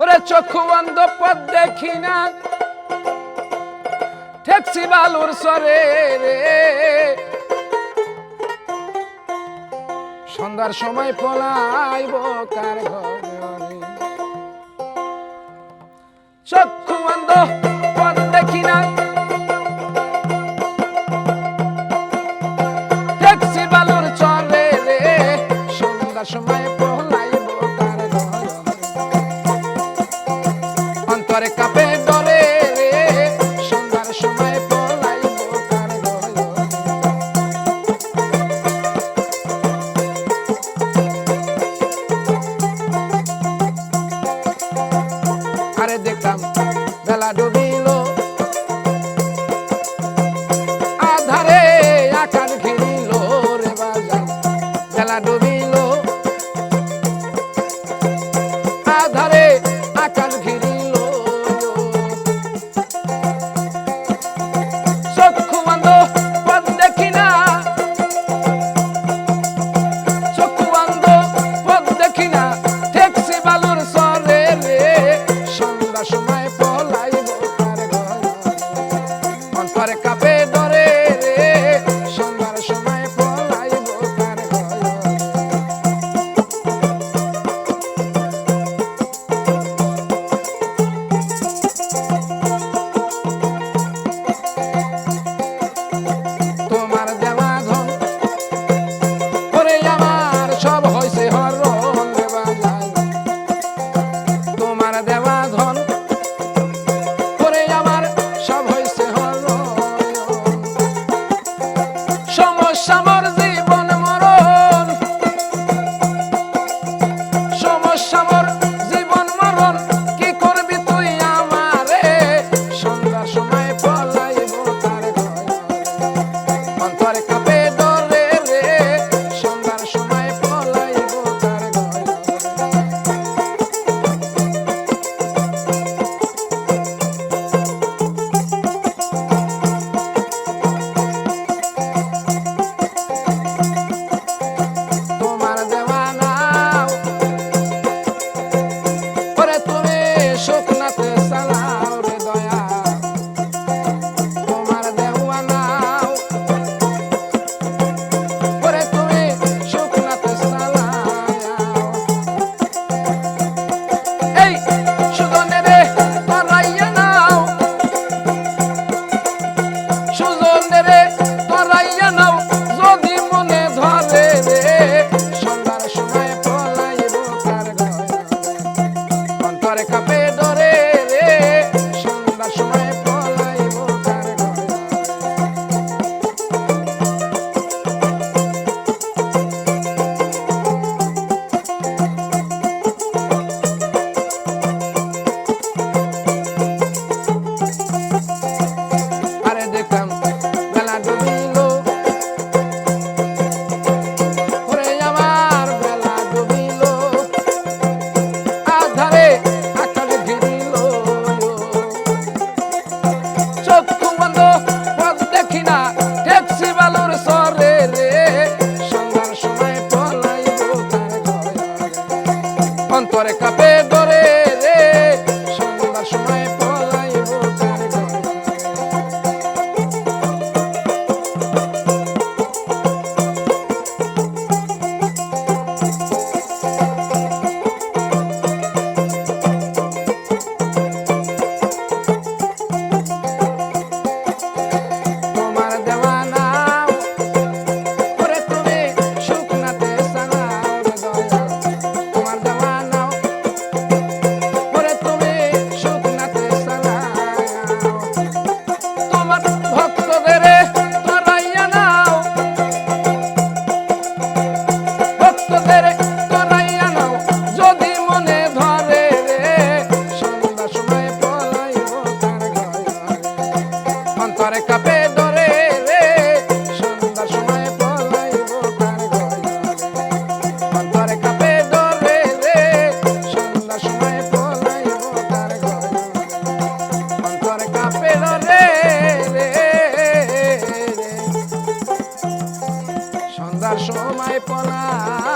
ওরে চক্ষু অন্ধ পথ দেখি না। ঠেকছি বালুর সরে রে। সন্ধ্যার সময় পলাইব কার ঘরে। চক্ষু চশমায় পলাইব তার অন্তরে কাপে ডরে সন্ধ্যার সময় পলাইব তার আরে দেখলাম বেলা ডুবিল। আধারে আকার ঘিরিল রে বাজার। বেলা ডুবিল পরে কাপড় cachorro mais polar.